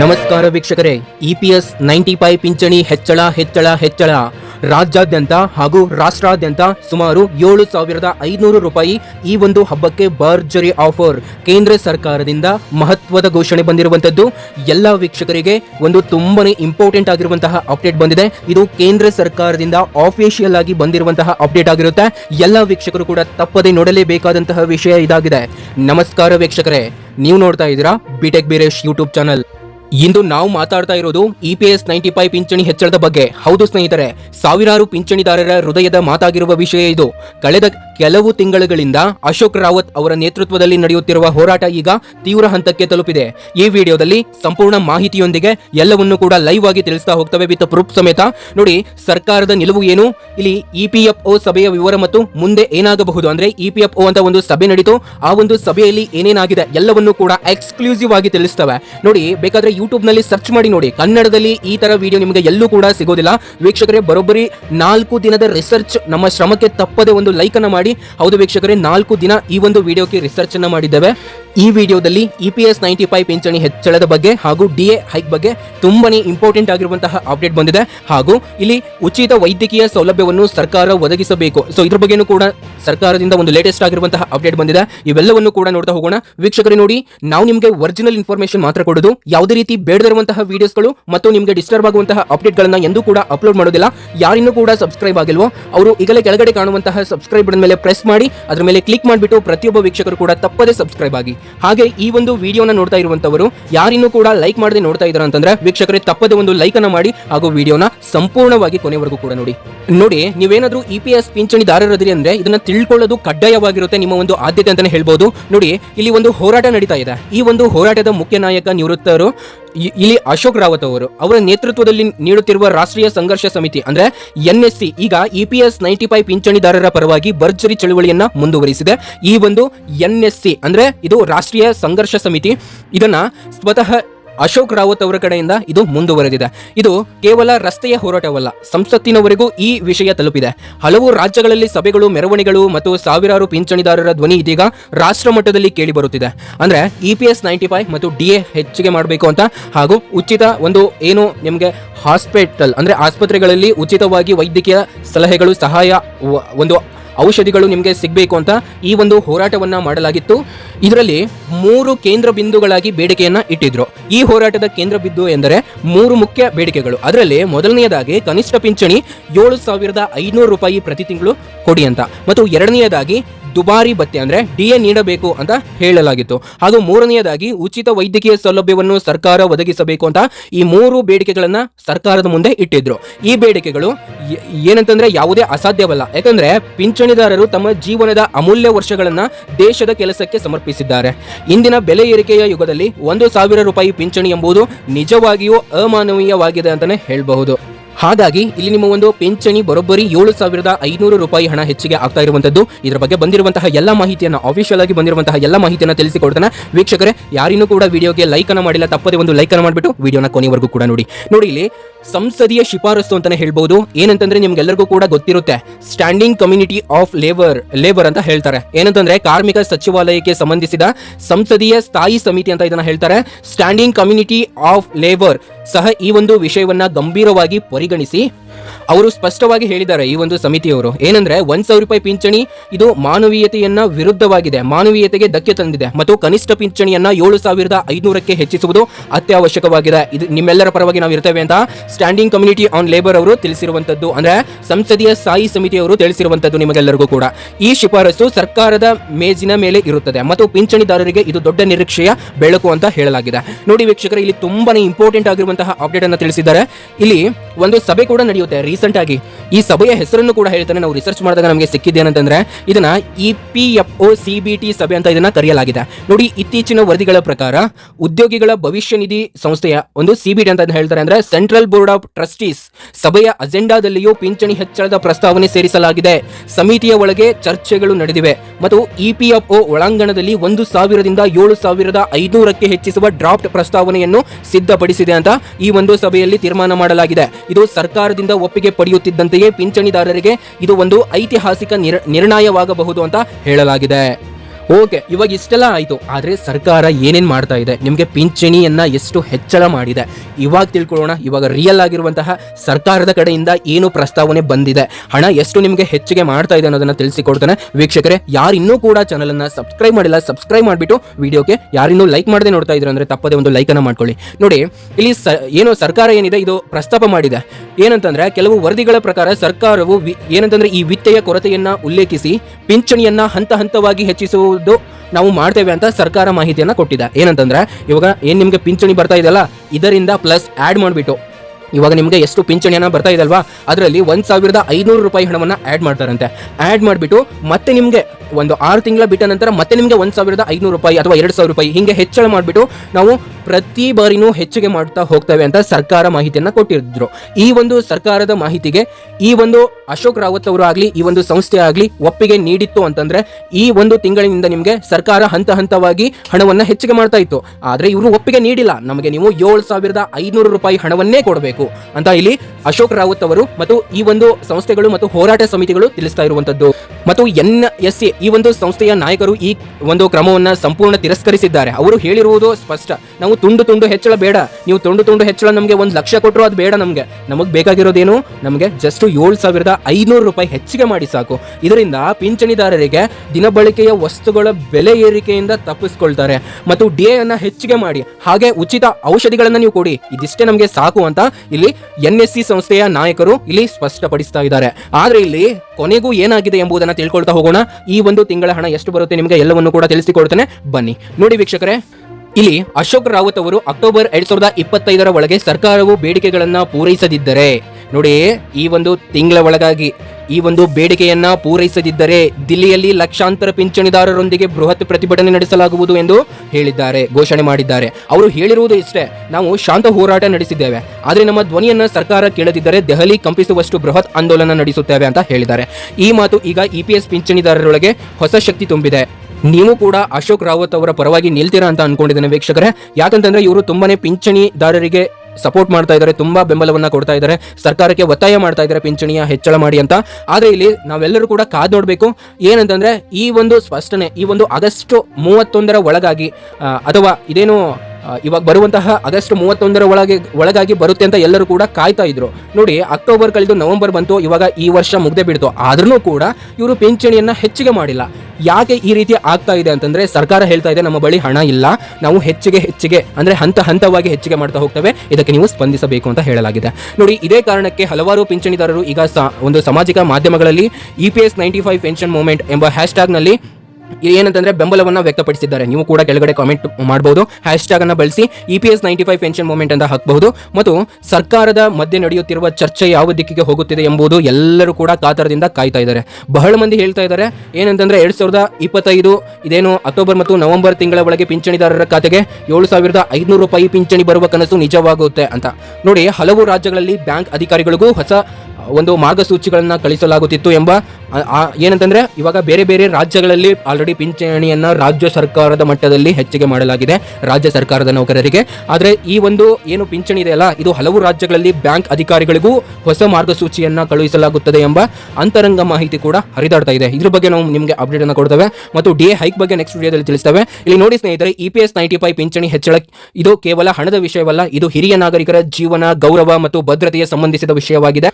ನಮಸ್ಕಾರ ವೀಕ್ಷಕರೇ EPS ninety five ಪಿಂಚಣಿ ಹೆಚ್ಚಳ ಹೆಚ್ಚಳ ಹೆಚ್ಚಳ. ರಾಜ್ಯಾದ್ಯಂತ ಹಾಗೂ ರಾಷ್ಟ್ರಾದ್ಯಂತ ಸುಮಾರು ಏಳು ಸಾವಿರದ ಐನೂರು ರೂಪಾಯಿ ಈ ಒಂದು ಹಬ್ಬಕ್ಕೆ ಭರ್ಜರಿ ಆಫರ್. ಕೇಂದ್ರ ಸರ್ಕಾರದಿಂದ ಮಹತ್ವದ ಘೋಷಣೆ ಬಂದಿರುವಂತದ್ದು ಎಲ್ಲ ವೀಕ್ಷಕರಿಗೆ ಒಂದು ತುಂಬಾನೇ ಇಂಪಾರ್ಟೆಂಟ್ ಆಗಿರುವಂತಹ ಅಪ್ಡೇಟ್ ಬಂದಿದೆ. ಇದು ಕೇಂದ್ರ ಸರ್ಕಾರದಿಂದ ಆಫಿಷಿಯಲ್ ಆಗಿ ಬಂದಿರುವಂತಹ ಅಪ್ಡೇಟ್ ಆಗಿರುತ್ತೆ. ಎಲ್ಲ ವೀಕ್ಷಕರು ಕೂಡ ತಪ್ಪದೆ ನೋಡಲೇಬೇಕಾದಂತಹ ವಿಷಯ ಇದಾಗಿದೆ. ನಮಸ್ಕಾರ ವೀಕ್ಷಕರೇ, ನೀವು ನೋಡ್ತಾ ಇದ್ದೀರಾ ಬಿಟೆಕ್ ಬೀರೇಶ್ ಯೂಟ್ಯೂಬ್ ಚಾನಲ್ ಇಂದು ನಾವು ಮಾತಾಡ್ತಾ ಇರೋದು ಇಪಿಎಸ್ ಎಸ್ ನೈಂಟಿ ಫೈವ್ ಪಿಂಚಣಿ ಹೆಚ್ಚಳದ ಬಗ್ಗೆ. ಹೌದು ಸ್ನೇಹಿತರೆ, ಸಾವಿರಾರು ಪಿಂಚಣಿದಾರರ ಹೃದಯದ ಮಾತಾಗಿರುವ ವಿಷಯ ಇದು. ಕಳೆದ ಕೆಲವು ತಿಂಗಳುಗಳಿಂದ ಅಶೋಕ್ ರಾವತ್ ಅವರ ನೇತೃತ್ವದಲ್ಲಿ ನಡೆಯುತ್ತಿರುವ ಹೋರಾಟ ಈಗ ತೀವ್ರ ಹಂತಕ್ಕೆ ತಲುಪಿದೆ. ಈ ವಿಡಿಯೋದಲ್ಲಿ ಸಂಪೂರ್ಣ ಮಾಹಿತಿಯೊಂದಿಗೆ ಎಲ್ಲವನ್ನೂ ಕೂಡ ಲೈವ್ ಆಗಿ ತಿಳಿಸ್ತಾ ಹೋಗ್ತವೆ ವಿತ್ ಪ್ರೂಫ್ ಸಮೇತ. ನೋಡಿ, ಸರ್ಕಾರದ ನಿಲುವು ಏನು? ಇಲ್ಲಿ ಇಪಿಎಫ್ ಒ ಸಭೆಯ ವಿವರ ಮತ್ತು ಮುಂದೆ ಏನಾಗಬಹುದು? ಅಂದ್ರೆ ಇ ಪಿ ಎಫ್ ಒ ಅಂತ ಒಂದು ಸಭೆ ನಡೀತು. ಆ ಒಂದು ಸಭೆಯಲ್ಲಿ ಏನೇನಾಗಿದೆ? ಎಲ್ಲವನ್ನೂ ಕೂಡ ಎಕ್ಸ್ಕ್ಲೂಸಿವ್ ಆಗಿ ತಿಳಿಸ್ತವೆ. ನೋಡಿ, ಬೇಕಾದ್ರೆ ಯೂಟ್ಯೂಬ್ನಲ್ಲಿ ಸರ್ಚ್ ಮಾಡಿ ನೋಡಿ. ಕನ್ನಡದಲ್ಲಿ ಈ ತರ ವಿಡಿಯೋ ನಿಮಗೆ ಎಲ್ಲೂ ಕೂಡ ಸಿಗೋದಿಲ್ಲ. ವೀಕ್ಷಕರೇ, ಬರೋಬ್ಬರಿ ನಾಲ್ಕು ದಿನದ ರಿಸರ್ಚ್ ನಮ್ಮ ಶ್ರಮಕ್ಕೆ ತಪ್ಪದೆ ಒಂದು ಲೈಕ್ ಅನ್ನ ಮಾಡಿ ಹೌದು ವೀಕ್ಷಕರೇ, ನಾಲ್ಕು ದಿನ ಈ ಒಂದು ವಿಡಿಯೋಕ್ಕೆ ರಿಸರ್ಚ್ ಅನ್ನ ಮಾಡಿದ್ದೇವೆ. ಈ ವಿಡಿಯೋದಲ್ಲಿ E P S ninety five ಪಿಂಚಣಿ ಹೆಚ್ಚಳದ ಬಗ್ಗೆ ಹಾಗೂ ಡಿ ಎ ಹೈಕ್ ಬಗ್ಗೆ ತುಂಬಾನೇ ಇಂಪಾರ್ಟೆಂಟ್ ಆಗಿರುವಂತಹ ಅಪ್ಡೇಟ್ ಬಂದಿದೆ. ಹಾಗೂ ಇಲ್ಲಿ ಉಚಿತ ವೈದ್ಯಕೀಯ ಸೌಲಭ್ಯವನ್ನು ಸರ್ಕಾರ ಒದಗಿಸಬೇಕು. ಸೊ ಇದ್ರ ಬಗ್ಗೆನೂ ಕೂಡ ಸರ್ಕಾರದಿಂದ ಒಂದು ಲೇಟೆಸ್ಟ್ ಆಗಿರುವಂತಹ ಅಪ್ಡೇಟ್ ಬಂದಿದೆ. ಇವೆಲ್ಲವನ್ನು ಕೂಡ ನೋಡ್ತಾ ಹೋಗೋಣ. ವೀಕ್ಷಕರೇ, ನೋಡಿ, ನಾವು ನಿಮಗೆ ಒರಿಜಿನಲ್ ಇನ್ಫಾರ್ಮೇಶನ್ ಮಾತ್ರ ಕೊಡೋದು. ಯಾವುದೇ ರೀತಿ ಬೇಡದಿರುವಂತಹ ವಿಡಿಯೋಸ್ಗಳು ಮತ್ತು ನಿಮಗೆ ಡಿಸ್ಟರ್ಬ್ ಆಗುವಂತಹ ಅಪ್ಡೇಟ್ಗಳನ್ನು ಎಂದೂ ಕೂಡ ಅಪ್ಲೋಡ್ ಮಾಡೋದಿಲ್ಲ. ಯಾರಿನ್ನೂ ಕೂಡ ಸಬ್ಸ್ಕ್ರೈಬ್ ಆಗಿಲ್ವೋ, ಅವರು ಈಗಲೇ ಕೆಳಗಡೆ ಕಾಣುವಂತಹ ಸಬ್ಸ್ಕ್ರೈಬ್ ಬಟನ್ ಪ್ರೆಸ್ ಮಾಡಿ, ಅದ್ರ ಮೇಲೆ ಕ್ಲಿಕ್ ಮಾಡಿಬಿಟ್ಟು ಪ್ರತಿಯೊಬ್ಬ ವೀಕ್ಷಕರು ಕೂಡ ತಪ್ಪದೆ ಸಬ್ಸ್ಕ್ರೈಬ್ ಆಗಿ. ಹಾಗೆ ಈ ಒಂದು ವಿಡಿಯೋನ ನೋಡ್ತಾ ಇರುವಂತವರು ಯಾರಿನ್ನೂ ಕೂಡ ಲೈಕ್ ಮಾಡದೆ ನೋಡ್ತಾ ಇದ್ದಾರೆ ಅಂತಂದ್ರೆ, ವೀಕ್ಷಕರೇ ತಪ್ಪದೆ ಒಂದು ಲೈಕ್ ಅನ್ನ ಮಾಡಿ ಹಾಗೂ ವಿಡಿಯೋನ ಸಂಪೂರ್ಣವಾಗಿ ಕೊನೆವರೆಗೂ ಕೂಡ ನೋಡಿ. ನೋಡಿ, ನೀವೇನಾದ್ರೂ ಇ ಪಿ ಎಸ್ ಪಿಂಚಣಿದಾರರದ್ರಿ ಅಂದ್ರೆ ಇದನ್ನ ತಿಳ್ಕೊಳ್ಳೋದು ಕಡ್ಡಾಯವಾಗಿರುತ್ತೆ ನಿಮ್ಮ ಒಂದು ಆದ್ಯತೆ ಅಂತಾನೆ ಹೇಳ್ಬೋದು. ನೋಡಿ, ಇಲ್ಲಿ ಒಂದು ಹೋರಾಟ ನಡೀತಾ ಇದೆ. ಈ ಒಂದು ಹೋರಾಟದ ಮುಖ್ಯ ನಾಯಕ ನಿವೃತ್ತರು ಇಲ್ಲಿ ಅಶೋಕ್ ರಾವತ್ ಅವರು, ಅವರ ನೇತೃತ್ವದಲ್ಲಿ ನೀಡುತ್ತಿರುವ ರಾಷ್ಟ್ರೀಯ ಸಂಘರ್ಷ ಸಮಿತಿ, ಅಂದ್ರೆ ಎನ್ ಎಸ್ ಸಿ, ಈಗ E P S ninety five ಪಿಂಚಣಿದಾರರ ಪರವಾಗಿ ಭರ್ಜರಿ ಚಳುವಳಿಯನ್ನ ಮುಂದುವರಿಸಿದೆ. ಈ ಒಂದು ಎನ್ ಎಸ್ ಸಿ, ಅಂದ್ರೆ ಇದು ರಾಷ್ಟ್ರೀಯ ಸಂಘರ್ಷ ಸಮಿತಿ, ಇದನ್ನ ಸ್ವತಃ ಅಶೋಕ್ ರಾವತ್ ಅವರ ಕಡೆಯಿಂದ ಇದು ಮುಂದುವರೆದಿದೆ. ಇದು ಕೇವಲ ರಸ್ತೆಯ ಹೋರಾಟವಲ್ಲ, ಸಂಸತ್ತಿನವರೆಗೂ ಈ ವಿಷಯ ತಲುಪಿದೆ. ಹಲವು ರಾಜ್ಯಗಳಲ್ಲಿ ಸಭೆಗಳು, ಮೆರವಣಿಗೆಗಳು ಮತ್ತು ಸಾವಿರಾರು ಪಿಂಚಣಿದಾರರ ಧ್ವನಿ ಇದೀಗ ರಾಷ್ಟ್ರ ಮಟ್ಟದಲ್ಲಿ ಕೇಳಿ ಬರುತ್ತಿದೆ ಅಂದ್ರೆ E P S ninety five ಮತ್ತು ಡಿ ಎ ಹೆಚ್ಚಿಗೆ ಮಾಡಬೇಕು ಅಂತ ಹಾಗೂ ಉಚಿತ ಒಂದು ಏನು ನಿಮಗೆ ಹಾಸ್ಪಿಟಲ್, ಅಂದ್ರೆ ಆಸ್ಪತ್ರೆಗಳಲ್ಲಿ ಉಚಿತವಾಗಿ ವೈದ್ಯಕೀಯ ಸಲಹೆಗಳು, ಸಹಾಯ ಒಂದು ಔಷಧಿಗಳು ನಿಮಗೆ ಸಿಗಬೇಕು ಅಂತ ಈ ಒಂದು ಹೋರಾಟವನ್ನು ಮಾಡಲಾಗಿತ್ತು. ಇದರಲ್ಲಿ ಮೂರು ಕೇಂದ್ರ ಬಿಂದುಗಳಾಗಿ ಬೇಡಿಕೆಯನ್ನು ಇಟ್ಟಿದ್ರು. ಈ ಹೋರಾಟದ ಕೇಂದ್ರ ಬಿಂದು ಎಂದರೆ ಮೂರು ಮುಖ್ಯ ಬೇಡಿಕೆಗಳು. ಅದರಲ್ಲಿ ಮೊದಲನೆಯದಾಗಿ ಕನಿಷ್ಠ ಪಿಂಚಣಿ ಏಳು ಸಾವಿರದ ಐನೂರು ರೂಪಾಯಿ ಪ್ರತಿ ತಿಂಗಳು ಕೊಡಿ ಅಂತ. ಮತ್ತು ಎರಡನೆಯದಾಗಿ ದುಬಾರಿ ಭತ್ಯೆ ಅಂದ್ರೆ ಡಿಎ ನೀಡಬೇಕು ಅಂತ ಹೇಳಲಾಗಿತ್ತು. ಹಾಗೂ ಮೂರನೆಯದಾಗಿ ಉಚಿತ ವೈದ್ಯಕೀಯ ಸೌಲಭ್ಯವನ್ನು ಸರ್ಕಾರ ಒದಗಿಸಬೇಕು ಅಂತ ಈ ಮೂರು ಬೇಡಿಕೆಗಳನ್ನ ಸರ್ಕಾರದ ಮುಂದೆ ಇಟ್ಟಿದ್ರು. ಈ ಬೇಡಿಕೆಗಳು ಏನಂತಂದ್ರೆ ಯಾವುದೇ ಅಸಾಧ್ಯವಲ್ಲ. ಯಾಕಂದ್ರೆ ಪಿಂಚಣಿದಾರರು ತಮ್ಮ ಜೀವನದ ಅಮೂಲ್ಯ ವರ್ಷಗಳನ್ನ ದೇಶದ ಕೆಲಸಕ್ಕೆ ಸಮರ್ಪಿಸಿದ್ದಾರೆ. ಇಂದಿನ ಬೆಲೆ ಏರಿಕೆಯ ಯುಗದಲ್ಲಿ ಒಂದು ಸಾವಿರ ರೂಪಾಯಿ ಪಿಂಚಣಿ ಎಂಬುದು ನಿಜವಾಗಿಯೂ ಅಮಾನವೀಯವಾಗಿದೆ ಅಂತಾನೆ ಹೇಳಬಹುದು. ಹಾಗಾಗಿ ಇಲ್ಲಿ ನಿಮ್ಮ ಒಂದು ಪಿಂಚಣಿ ಬರೋಬ್ಬರಿ ಏಳು ಸಾವಿರದ ಐನೂರು ರೂಪಾಯಿ ಹಣ ಹೆಚ್ಚಿಗೆ ಆಗ್ತಾ ಇರುವಂತದ್ದು ಇದರ ಬಗ್ಗೆ ಬಂದಿರುವಂತಹ ಎಲ್ಲ ಮಾಹಿತಿಯನ್ನು ಅಫಿಷಿಯಲ್ ಆಗಿ ಬಂದಿರುವಂತಹ ಎಲ್ಲ ಮಾಹಿತಿಯನ್ನು ತಿಳಿಸಿಕೊಡ್ತಾನೆ. ವೀಕ್ಷಕರೇ, ಯಾರಿನ್ನೂ ಕೂಡ ವಿಡಿಯೋಗೆ ಲೈಕ್ ಅನ್ನ ಮಾಡಿಲ್ಲ, ತಪ್ಪದೆ ಒಂದು ಲೈಕ್ ಅನ್ನ ಮಾಡಿಬಿಟ್ಟು ವಿಡಿಯೋನ ಕೊನೆವರೆಗೂ ಕೂಡ ನೋಡಿ. ನೋಡಿ ಇಲ್ಲಿ ಸಂಸದೀಯ ಶಿಫಾರಸು ಅಂತಾನೆ ಹೇಳ್ಬಹುದು ಏನಂತಂದ್ರೆ ನಿಮ್ಗೆಲ್ಲರಿಗೂ ಕೂಡ ಗೊತ್ತಿರುತ್ತೆ. Standing community of labour labour ಅಂತ ಹೇಳ್ತಾರೆ. ಏನಂತಂದ್ರೆ ಕಾರ್ಮಿಕ ಸಚಿವಾಲಯಕ್ಕೆ ಸಂಬಂಧಿಸಿದ ಸಂಸದೀಯ ಸ್ಥಾಯಿ ಸಮಿತಿ ಅಂತ ಇದನ್ನ ಹೇಳ್ತಾರೆ. ಸ್ಟ್ಯಾಂಡಿಂಗ್ ಕಮ್ಯುನಿಟಿ ಆಫ್ ಲೇಬರ್ ಸಹ ಈ ಒಂದು ವಿಷಯವನ್ನ ಗಂಭೀರವಾಗಿ ಪರಿಗಣಿಸಿ ಅವರು ಸ್ಪಷ್ಟವಾಗಿ ಹೇಳಿದ್ದಾರೆ ಈ ಒಂದು ಸಮಿತಿಯವರು. ಏನಂದ್ರೆ, ಒಂದ್ ಸಾವಿರ ರೂಪಾಯಿ ಪಿಂಚಣಿ, ಇದು ಮಾನವೀಯತೆಯನ್ನ ವಿರುದ್ಧವಾಗಿದೆ. ಮಾನವೀಯತೆಗೆ ಧಕ್ಕೆ ತಂದಿದೆ. ಮತ್ತು ಕನಿಷ್ಠ ಪಿಂಚಣಿಯನ್ನ ಏಳು ಸಾವಿರದ ಐನೂರಕ್ಕೆ ಹೆಚ್ಚಿಸುವುದು ಅತ್ಯವಶ್ಯಕವಾಗಿದೆ. ಇದು ನಿಮ್ಮೆಲ್ಲರ ಪರವಾಗಿ ನಾವು ಇರ್ತೇವೆ ಅಂತ ಸ್ಟ್ಯಾಂಡಿಂಗ್ ಕಮ್ಯುನಿಟಿ ಆನ್ ಲೇಬರ್ ಅವರು ತಿಳಿಸಿರುವಂತದ್ದು. ಅಂದ್ರೆ, ಸಂಸದೀಯ ಸ್ಥಾಯಿ ಸಮಿತಿಯವರು ತಿಳಿಸಿರುವಂತದ್ದು ನಿಮಗೆಲ್ಲರಿಗೂ ಕೂಡ. ಈ ಶಿಫಾರಸು ಸರ್ಕಾರದ ಮೇಜಿನ ಮೇಲೆ ಇರುತ್ತದೆ. ಮತ್ತು ಪಿಂಚಣಿದಾರರಿಗೆ ಇದು ದೊಡ್ಡ ನಿರೀಕ್ಷೆಯ ಬೆಳಕು ಅಂತ ಹೇಳಲಾಗಿದೆ. ನೋಡಿ ವೀಕ್ಷಕರೇ, ಇಲ್ಲಿ ತುಂಬಾನೇ ಇಂಪಾರ್ಟೆಂಟ್ ಆಗಿರುವಂತಹ ಅಪ್ಡೇಟ್ ಅನ್ನು ತಿಳಿಸಿದ್ದಾರೆ. ಇಲ್ಲಿ ಒಂದು ಸಭೆ ಕೂಡ ನಡೆಯುತ್ತೆ ರೀಸೆಂಟ್ ಆಗಿ ಈ ಸಭೆಯ ಹೆಸರನ್ನು ಕೂಡ ಹೇಳ್ತಾನೆ. ನಾವು ರಿಸರ್ಚ್ ಮಾಡಿದಾಗ ನಮಗೆ ಸಿಕ್ಕಿದ್ದೇನಂತಂದ್ರೆ ಇದನ್ನ E P F O C ಸಭೆ ಅಂತ ಇದನ್ನ ಕರೆಯಲಾಗಿದೆ. ನೋಡಿ, ಇತ್ತೀಚಿನ ವರದಿಗಳ ಪ್ರಕಾರ ಉದ್ಯೋಗಿಗಳ ಭವಿಷ್ಯ ನಿಧಿ ಸಂಸ್ಥೆಯ ಒಂದು ಸಿ ಬಿ ಟಿ ಅಂತ ಹೇಳ್ತಾರೆ. ಅಂದ್ರೆ ಸೆಂಟ್ರಲ್ ಬೋರ್ಡ್ ಆಫ್ ಟ್ರಸ್ಟೀಸ್ ಸಭೆಯ ಅಜೆಂಡಾದಲ್ಲಿಯೂ ಪಿಂಚಣಿ ಹೆಚ್ಚಳದ ಪ್ರಸ್ತಾವನೆ ಸೇರಿಸಲಾಗಿದೆ. ಸಮಿತಿಯ ಒಳಗೆ ಚರ್ಚೆಗಳು ನಡೆದಿವೆ. ಮತ್ತು ಇ ಪಿ ಎಫ್ ಒ ಒಳಾಂಗಣದಲ್ಲಿ ಒಂದು ಸಾವಿರದಿಂದ ಏಳು ಸಾವಿರದ ಐನೂರಕ್ಕೆ ಹೆಚ್ಚಿಸುವ ಡ್ರಾಫ್ಟ್ ಪ್ರಸ್ತಾವನೆಯನ್ನು ಸಿದ್ಧಪಡಿಸಿದೆ ಅಂತ ಈ ಒಂದು ಸಭೆಯಲ್ಲಿ ತೀರ್ಮಾನ ಮಾಡಲಾಗಿದೆ. ಇದು ಸರ್ಕಾರದಿಂದ ಒಪ್ಪಿಗೆ ಪಡೆಯುತ್ತಿದ್ದಂತೆಯೇ ಪಿಂಚಣಿದಾರರಿಗೆ ಇದು ಒಂದು ಐತಿಹಾಸಿಕ ನಿರ್- ನಿರ್ಣಯವಾಗಬಹುದು ಅಂತ ಹೇಳಲಾಗಿದೆ. ಓಕೆ, ಇವಾಗ ಇಷ್ಟೆಲ್ಲ ಆಯ್ತು. ಆದರೆ ಸರ್ಕಾರ ಏನೇನು ಮಾಡ್ತಾ ಇದೆ? ನಿಮಗೆ ಪಿಂಚಣಿಯನ್ನು ಎಷ್ಟು ಹೆಚ್ಚಳ ಮಾಡಿದೆ? ಇವಾಗ ತಿಳ್ಕೊಳ್ಳೋಣ. ಇವಾಗ ರಿಯಲ್ ಆಗಿರುವಂತಹ ಸರ್ಕಾರದ ಕಡೆಯಿಂದ ಏನು ಪ್ರಸ್ತಾವನೆ ಬಂದಿದೆ? ಹಣ ಎಷ್ಟು ನಿಮಗೆ ಹೆಚ್ಚಿಗೆ ಮಾಡ್ತಾ ಇದೆ ಅನ್ನೋದನ್ನ ತಿಳಿಸಿಕೊಡ್ತಾನೆ. ವೀಕ್ಷಕರೇ ಯಾರಿನ್ನೂ ಕೂಡ ಚಾನಲನ್ನು ಸಬ್ಸ್ಕ್ರೈಬ್ ಮಾಡಿಲ್ಲ ಸಬ್ಸ್ಕ್ರೈಬ್ ಮಾಡಿಬಿಟ್ಟು ವಿಡಿಯೋಗೆ ಯಾರಿನ್ನೂ ಲೈಕ್ ಮಾಡದೆ ನೋಡ್ತಾ ಇದ್ರೆ ಅಂದ್ರೆ ತಪ್ಪದೇ ಒಂದು ಲೈಕನ್ನು ಮಾಡ್ಕೊಳ್ಳಿ. ನೋಡಿ, ಇಲ್ಲಿ ಸ, ಏನು ಸರ್ಕಾರ ಏನಿದೆ? ಇದು ಪ್ರಸ್ತಾಪ ಮಾಡಿದೆ. ಏನಂತಂದ್ರೆ, ಕೆಲವು ವರದಿಗಳ ಪ್ರಕಾರ ಸರ್ಕಾರವು ಏನಂತಂದ್ರೆ ಈ ವಿತ್ತೆಯ ಕೊರತೆಯನ್ನು ಉಲ್ಲೇಖಿಸಿ, ಪಿಂಚಣಿಯನ್ನು ಹಂತ ಹಂತವಾಗಿ ನಾವು ಮಾಡ್ತೇವೆ ಅಂತ ಸರ್ಕಾರ ಮಾಹಿತಿಯನ್ನು ಕೊಟ್ಟಿದೆ. ಏನಂತಂದ್ರೆ, ಇವಾಗ ಏನು ನಿಮಗೆ ಪಿಂಚಣಿ ಬರ್ತಾ ಇದೆಯಲ್ಲ, ಇದರಿಂದ ಪ್ಲಸ್ ಆಡ್ ಮಾಡಿಬಿಟ್ಟು, ಇವಾಗ ನಿಮಗೆ ಎಷ್ಟು ಪಿಂಚಣಿಯನ್ನು ಬರ್ತಾ ಇದಲ್ವಾ, ಅದರಲ್ಲಿ ಒಂದು ಸಾವಿರದ ಐನೂರು ರೂಪಾಯಿ ಹಣವನ್ನು ಆ್ಯಡ್ ಮಾಡ್ತಾರಂತೆ. ಆ್ಯಡ್ ಮಾಡಿಬಿಟ್ಟು ಮತ್ತೆ ನಿಮಗೆ ಒಂದು ಆರು ತಿಂಗಳ ಬಿಟ್ಟ ನಂತರ ಮತ್ತೆ ನಿಮಗೆ ಒಂದು ಸಾವಿರದ ಐನೂರು ರೂಪಾಯಿ ಅಥವಾ ಎರಡು ಸಾವಿರ ರೂಪಾಯಿ ಹಿಂಗೆ ಹೆಚ್ಚಳ ಮಾಡಿಬಿಟ್ಟು ನಾವು ಪ್ರತಿ ಬಾರಿನೂ ಹೆಚ್ಚಿಗೆ ಮಾಡ್ತಾ ಹೋಗ್ತೇವೆ ಅಂತ ಸರ್ಕಾರ ಮಾಹಿತಿಯನ್ನು ಕೊಟ್ಟಿದ್ರು. ಈ ಒಂದು ಸರ್ಕಾರದ ಮಾಹಿತಿಗೆ ಈ ಒಂದು ಅಶೋಕ್ ರಾವತ್ ಅವರು ಆಗಲಿ, ಈ ಒಂದು ಸಂಸ್ಥೆ ಆಗಲಿ ಒಪ್ಪಿಗೆ ನೀಡಿತ್ತು ಅಂತಂದ್ರೆ ಈ ಒಂದು ತಿಂಗಳಿನಿಂದ ನಿಮಗೆ ಸರ್ಕಾರ ಹಂತ ಹಂತವಾಗಿ ಹಣವನ್ನು ಹೆಚ್ಚಿಗೆ ಮಾಡ್ತಾ ಇತ್ತು. ಆದರೆ ಇವರು ಒಪ್ಪಿಗೆ ನೀಡಿಲ್ಲ. ನಮಗೆ ನೀವು ಏಳು ಸಾವಿರದ ಐನೂರು ರೂಪಾಯಿ ಹಣವನ್ನೇ ಕೊಡಬೇಕು ಅಂತ ಇಲ್ಲಿ ಅಶೋಕ್ ರಾವತ್ ಅವರು ಮತ್ತು ಈ ಒಂದು ಸಂಸ್ಥೆಗಳು ಮತ್ತು ಹೋರಾಟ ಸಮಿತಿಗಳು ತಿಳಿಸ್ತಾ ಇರುವಂತದ್ದು. ಮತ್ತು ಎನ್ ಎಸ್ ಎ ಈ ಒಂದು ಸಂಸ್ಥೆಯ ನಾಯಕರು ಈ ಒಂದು ಕ್ರಮವನ್ನು ಸಂಪೂರ್ಣ ತಿರಸ್ಕರಿಸಿದ್ದಾರೆ. ಅವರು ಹೇಳಿರುವುದು ಸ್ಪಷ್ಟ. ನಾವು ತುಂಡು ತುಂಡು ಹೆಚ್ಚಳ ಬೇಡ. ನೀವು ತುಂಡು ತುಂಡು ಹೆಚ್ಚಳ ನಮಗೆ ಒಂದು ಲಕ್ಷ ಕೊಟ್ಟರು ಅದು ಬೇಡ ನಮಗೆ. ನಮಗೆ ಬೇಕಾಗಿರೋದೇನು? ನಮಗೆ ಜಸ್ಟ್ ಏಳು ಸಾವಿರದ ಐನೂರು ರೂಪಾಯಿ ಹೆಚ್ಚಿಗೆ ಮಾಡಿ ಸಾಕು. ಇದರಿಂದ ಪಿಂಚಣಿದಾರರಿಗೆ ದಿನಬಳಕೆಯ ವಸ್ತುಗಳ ಬೆಲೆ ಏರಿಕೆಯಿಂದ ತಪ್ಪಿಸ್ಕೊಳ್ತಾರೆ. ಮತ್ತು ಡಿ ಅನ್ನು ಹೆಚ್ಚಿಗೆ ಮಾಡಿ. ಹಾಗೆ ಉಚಿತ ಔಷಧಿಗಳನ್ನು ನೀವು ಕೊಡಿ. ಇದಿಷ್ಟೇ ನಮಗೆ ಸಾಕು ಅಂತ ಇಲ್ಲಿ ಎನ್ ಎಸ್ ಸಿ ಸಂಸ್ಥೆಯ ನಾಯಕರು ಇಲ್ಲಿ ಸ್ಪಷ್ಟಪಡಿಸ್ತಾ ಇದ್ದಾರೆ. ಆದರೆ ಇಲ್ಲಿ ಕೊನೆಗೂ ಏನಾಗಿದೆ ಎಂಬುದನ್ನ ತಿಳ್ಕೊಳ್ತಾ ಹೋಗೋಣ. ಈ ಒಂದು ತಿಂಗಳ ಹಣ ಎಷ್ಟು ಬರುತ್ತೆ ನಿಮಗೆ ಎಲ್ಲವನ್ನು ಕೂಡ ತಿಳಿಸಿಕೊಡ್ತೇನೆ. ಬನ್ನಿ. ನೋಡಿ ವೀಕ್ಷಕರೇ, ಇಲ್ಲಿ ಅಶೋಕ್ ರಾವತ್ ಅವರು ಅಕ್ಟೋಬರ್ ಎರಡ್ ಸಾವಿರದ ಇಪ್ಪತ್ತೈದರ ಒಳಗೆ ಸರ್ಕಾರವು ಬೇಡಿಕೆಗಳನ್ನ ಪೂರೈಸದಿದ್ದರೆ ನೋಡಿ, ಈ ಒಂದು ತಿಂಗಳ ಒಳಗಾಗಿ ಈ ಒಂದು ಬೇಡಿಕೆಯನ್ನ ಪೂರೈಸದಿದ್ದರೆ ದಿಲ್ಲಿಯಲ್ಲಿ ಲಕ್ಷಾಂತರ ಪಿಂಚಣಿದಾರರೊಂದಿಗೆ ಬೃಹತ್ ಪ್ರತಿಭಟನೆ ನಡೆಸಲಾಗುವುದು ಎಂದು ಹೇಳಿದ್ದಾರೆ, ಘೋಷಣೆ ಮಾಡಿದ್ದಾರೆ. ಅವರು ಹೇಳಿರುವುದು ಇಷ್ಟೇ, ನಾವು ಶಾಂತ ಹೋರಾಟ ನಡೆಸಿದ್ದೇವೆ. ಆದರೆ ನಮ್ಮ ಧ್ವನಿಯನ್ನ ಸರ್ಕಾರ ಕೇಳದಿದ್ದರೆ ದೆಹಲಿ ಕಂಪಿಸುವಷ್ಟು ಬೃಹತ್ ಆಂದೋಲನ ನಡೆಸುತ್ತೇವೆ ಅಂತ ಹೇಳಿದ್ದಾರೆ. ಈ ಮಾತು ಈಗ ಇಪಿಎಸ್ ಪಿಂಚಣಿದಾರರೊಳಗೆ ಹೊಸ ಶಕ್ತಿ ತುಂಬಿದೆ. ನೀವು ಕೂಡ ಅಶೋಕ್ ರಾವತ್ ಅವರ ಪರವಾಗಿ ನಿಲ್ತೀರಾ ಅಂತ ಅನ್ಕೊಂಡಿದ್ದೇನೆ ವೀಕ್ಷಕರೇ. ಯಾಕಂತಂದ್ರೆ ಇವರು ತುಂಬಾನೇ ಪಿಂಚಣಿದಾರರಿಗೆ ಸಪೋರ್ಟ್ ಮಾಡ್ತಾ ಇದ್ದಾರೆ, ತುಂಬಾ ಬೆಂಬಲವನ್ನ ಕೊಡ್ತಾ ಇದ್ದಾರೆ. ಸರ್ಕಾರಕ್ಕೆ ಒತ್ತಾಯ ಮಾಡ್ತಾ ಇದ್ದಾರೆ ಪಿಂಚಣಿಯ ಹೆಚ್ಚಳ ಮಾಡಿ ಅಂತ. ಆದ್ರೆ ಇಲ್ಲಿ ನಾವೆಲ್ಲರೂ ಕೂಡ ಕಾದ್ ನೋಡ್ಬೇಕು. ಏನಂತಂದ್ರೆ ಈ ಒಂದು ಸ್ಪಷ್ಟನೆ, ಈ ಒಂದು ಆಗಸ್ಟ್ ಮೂವತ್ತೊಂದರ ಒಳಗಾಗಿ ಅಥವಾ ಇದೇನು ಇವಾಗ ಬರುವಂತಹ ಆಗಸ್ಟ್ ಮೂವತ್ತೊಂದರ ಒಳಗೆ, ಒಳಗಾಗಿ ಬರುತ್ತೆ ಅಂತ ಎಲ್ಲರೂ ಕೂಡ ಕಾಯ್ತಾ ಇದ್ರು. ನೋಡಿ, ಅಕ್ಟೋಬರ್ ಕಳೆದು ನವೆಂಬರ್ ಬಂತು, ಇವಾಗ ಈ ವರ್ಷ ಮುಗ್ದೆ ಬಿಡ್ತು. ಆದ್ರೂ ಕೂಡ ಇವರು ಪಿಂಚಣಿಯನ್ನ ಹೆಚ್ಚಿಗೆ ಮಾಡಿಲ್ಲ. ಯಾಕೆ ಈ ರೀತಿ ಆಗ್ತಾ ಇದೆ ಅಂತಂದ್ರೆ ಸರ್ಕಾರ ಹೇಳ್ತಾ ಇದೆ, ನಮ್ಮ ಬಳಿ ಹಣ ಇಲ್ಲ, ನಾವು ಹೆಚ್ಚಿಗೆ ಹೆಚ್ಚಿಗೆ, ಅಂದ್ರೆ ಹಂತ ಹಂತವಾಗಿ ಹೆಚ್ಚಿಗೆ ಮಾಡ್ತಾ ಹೋಗ್ತೇವೆ, ಇದಕ್ಕೆ ನೀವು ಸ್ಪಂದಿಸಬೇಕು ಅಂತ ಹೇಳಲಾಗಿದೆ. ನೋಡಿ, ಇದೇ ಕಾರಣಕ್ಕೆ ಹಲವಾರು ಪಿಂಚಣಿದಾರರು ಈಗ ಒಂದು ಸಾಮಾಜಿಕ ಮಾಧ್ಯಮಗಳಲ್ಲಿ E P S ninety five pension movement ಎಂಬ ಹ್ಯಾಶ್ನಲ್ಲಿ ಏನಂತಂದ್ರೆ ಬೆಂಬಲವನ್ನ ವ್ಯಕ್ತಪಡಿಸಿದ್ದಾರೆ. ನೀವು ಕೂಡ ಕೆಳಗಡೆ ಕಾಮೆಂಟ್ ಮಾಡಬಹುದು ಹ್ಯಾಶ್ ಟ್ಯಾಗ್ ಅನ್ನ ಬಳಸಿ E P S ninety five pension movement ಅಂತ ಹಾಕಬಹುದು. ಮತ್ತು ಸರ್ಕಾರದ ಮಧ್ಯೆ ನಡೆಯುತ್ತಿರುವ ಚರ್ಚೆ ಯಾವ ದಿಕ್ಕಿಗೆ ಹೋಗುತ್ತಿದೆ ಎಂಬುದು ಎಲ್ಲರೂ ಕೂಡ ಕಾತರದಿಂದ ಕಾಯ್ತಾ ಇದ್ದಾರೆ. ಬಹಳ ಮಂದಿ ಹೇಳ್ತಾ ಇದ್ದಾರೆ, ಏನಂತಂದ್ರೆ ಎರಡ್ ಸಾವಿರದ ಇಪ್ಪತ್ತೈದು ಇದೇನು ಅಕ್ಟೋಬರ್ ಮತ್ತು ನವೆಂಬರ್ ತಿಂಗಳ ಒಳಗೆ ಪಿಂಚಣಿದಾರರ ಖಾತೆಗೆ ಏಳು ಸಾವಿರದ ಐದುನೂರು ರೂಪಾಯಿ ಪಿಂಚಣಿ ಬರುವ ಕನಸು ನಿಜವಾಗುತ್ತೆ ಅಂತ. ನೋಡಿ, ಹಲವು ರಾಜ್ಯಗಳಲ್ಲಿ ಬ್ಯಾಂಕ್ ಅಧಿಕಾರಿಗಳಿಗೂ ಹೊಸ ಒಂದು ಮಾರ್ಗಸೂಚಿಗಳನ್ನು ಕಳಿಸಲಾಗುತ್ತಿತ್ತು ಎಂಬ ಏನಂತಂದ್ರೆ ಇವಾಗ ಬೇರೆ ಬೇರೆ ರಾಜ್ಯಗಳಲ್ಲಿ ಆಲ್ರೆಡಿ ಪಿಂಚಣಿಯನ್ನ ರಾಜ್ಯ ಸರ್ಕಾರದ ಮಟ್ಟದಲ್ಲಿ ಹೆಚ್ಚಿಗೆ ಮಾಡಲಾಗಿದೆ, ರಾಜ್ಯ ಸರ್ಕಾರದ ನೌಕರರಿಗೆ. ಆದರೆ ಈ ಒಂದು ಏನು ಪಿಂಚಣಿ ಇದೆಯಲ್ಲ ಇದು ಹಲವು ರಾಜ್ಯಗಳಲ್ಲಿ ಬ್ಯಾಂಕ್ ಅಧಿಕಾರಿಗಳಿಗೂ ಹೊಸ ಮಾರ್ಗಸೂಚಿಯನ್ನ ಕಳುಹಿಸಲಾಗುತ್ತದೆ ಎಂಬ ಅಂತರಂಗ ಮಾಹಿತಿ ಕೂಡ ಹರಿದಾಡ್ತಾ ಇದೆ. ಇದ್ರ ಬಗ್ಗೆ ನಾವು ನಿಮಗೆ ಅಪ್ಡೇಟ್ ಅನ್ನು ಕೊಡ್ತೇವೆ. ಮತ್ತು ಡಿ ಹೈಕ್ ಬಗ್ಗೆ ನೆಕ್ಸ್ಟ್ ವಿಡಿಯೋದಲ್ಲಿ ತಿಳಿಸ್ತೇವೆ. ಇಲ್ಲಿ ನೋಡಿ ಸ್ನೇಹಿತರೆ, E P S ninety five ಪಿಂಚಣಿ ಹೆಚ್ಚಳ, ಇದು ಕೇವಲ ಹಣದ ವಿಷಯವಲ್ಲ, ಇದು ಹಿರಿಯ ನಾಗರಿಕರ ಜೀವನ, ಗೌರವ ಮತ್ತು ಭದ್ರತೆಗೆ ಸಂಬಂಧಿಸಿದ ವಿಷಯವಾಗಿದೆ.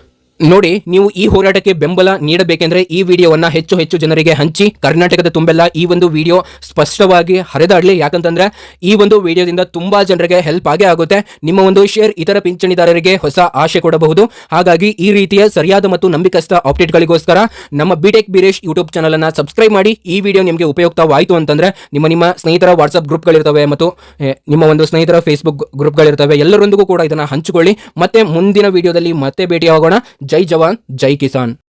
ನೋಡಿ, ನೀವು ಈ ಹೋರಾಟಕ್ಕೆ ಬೆಂಬಲ ನೀಡಬೇಕೆಂದ್ರೆ ಈ ವಿಡಿಯೋವನ್ನ ಹೆಚ್ಚು ಹೆಚ್ಚು ಜನರಿಗೆ ಹಂಚಿ, ಕರ್ನಾಟಕದ ತುಂಬೆಲ್ಲ ಈ ಒಂದು ವಿಡಿಯೋ ಸ್ಪಷ್ಟವಾಗಿ ಹರಿದಾಡಲಿ. ಯಾಕಂತಂದ್ರೆ, ಈ ಒಂದು ವಿಡಿಯೋದಿಂದ ತುಂಬಾ ಜನರಿಗೆ ಹೆಲ್ಪ್ ಆಗೇ ಆಗುತ್ತೆ. ನಿಮ್ಮ ಒಂದು ಶೇರ್ ಇತರ ಪಿಂಚಣಿದಾರರಿಗೆ ಹೊಸ ಆಶೆ ಕೊಡಬಹುದು. ಹಾಗಾಗಿ ಈ ರೀತಿಯ ಸರಿಯಾದ ಮತ್ತು ನಂಬಿಕಸ್ಥ ಅಪ್ಡೇಟ್ಗಳಿಗೋಸ್ಕರ ನಮ್ಮ ಬಿಟೆಕ್ ಬಿರೇಶ್ ಯೂಟ್ಯೂಬ್ ಚಾನಲ್ ಅನ್ನ ಸಬ್ಸ್ಕ್ರೈಬ್ ಮಾಡಿ. ಈ ವಿಡಿಯೋ ನಿಮಗೆ ಉಪಯುಕ್ತವಾಯಿತು ಅಂತಂದ್ರೆ, ನಿಮ್ಮ ನಿಮ್ಮ ಸ್ನೇಹಿತರ ವಾಟ್ಸ್ಆಪ್ ಗ್ರೂಪ್ಗಳಿರ್ತವೆ ಮತ್ತು ನಿಮ್ಮ ಒಂದು ಸ್ನೇಹಿತರ ಫೇಸ್ಬುಕ್ ಗ್ರೂಪ್ಗಳಿರ್ತವೆ ಎಲ್ಲರೊಂದಿಗೂ ಕೂಡ ಇದನ್ನ ಹಂಚಿಕೊಳ್ಳಿ. ಮತ್ತೆ ಮುಂದಿನ ವಿಡಿಯೋದಲ್ಲಿ ಮತ್ತೆ ಭೇಟಿಯಾಗೋಣ. जय जवान जय किसान।